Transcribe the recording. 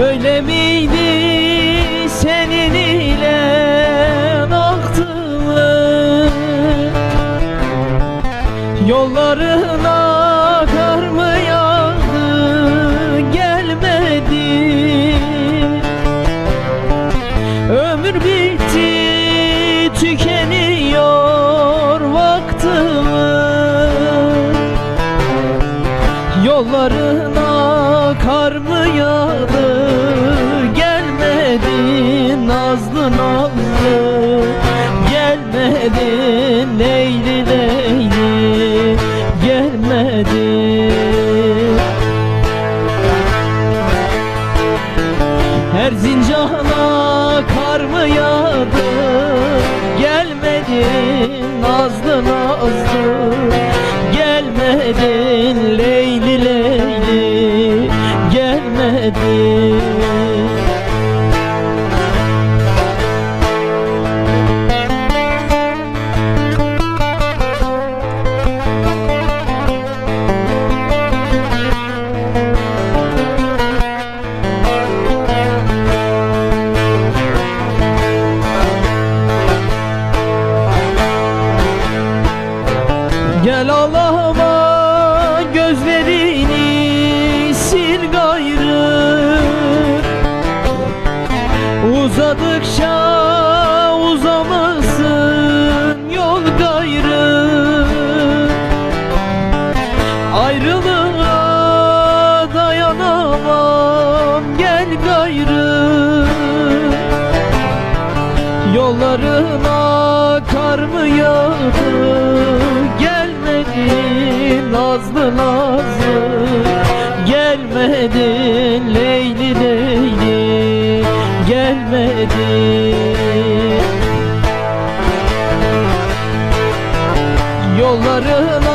Böyle miydi senin ile aktımı Yollarına kar mı yağdı gelmedi. Ömür bitti tükeniyor vaktimi Yolları Gelmedi leyli leyli gelmedi. Her zincana kar mı yağdı? Gelmedi nazlı nazlı. Gelmedin leyli leyli. Gelmedin Gel Allah'ıma gözlerini sil gayrı. Uzadıkça uzamasın yol gayrı. Ayrılığa dayanamam gel gayrı. Yollarına kar mı yağdı nazlı nazlı Gelmedi leyli leyli Gelmedi Yollarına